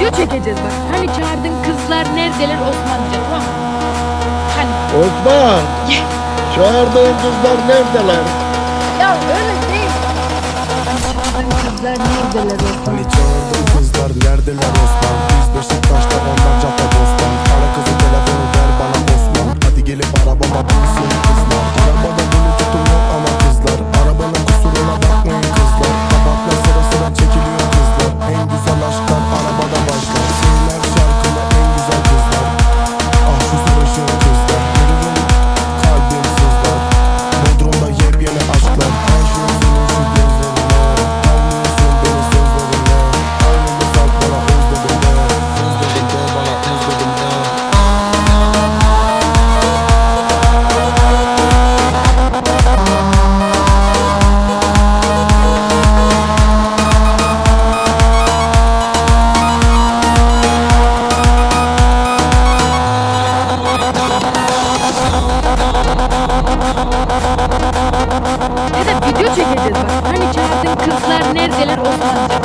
video çekeceğiz bak. Hani çağırdın kızlar neredeler Osmanlıca tamam? Hani. Osman. çağırdığın kızlar neredeler? Ya öyle değil. Hani çağırdığın kızlar neredeler Osman? Hani çağırdığın kızlar neredeler Osman? Biz Beşiktaş'ta gideceğiz. Hani çağırdığın kızlar neredeler Osman'cığım?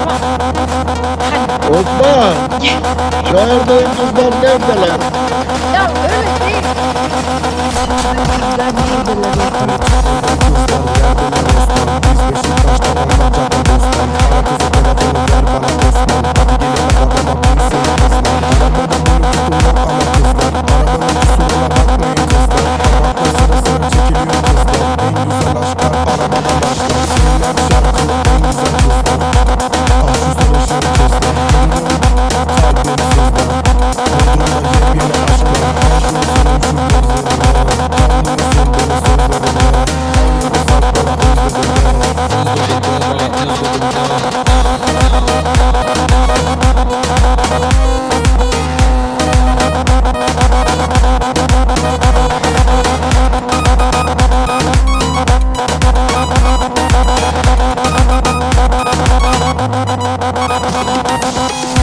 Hadi. Osman! Çağırdığın kızlar neredeler? Ya öyle değil. Kızlar neredeler?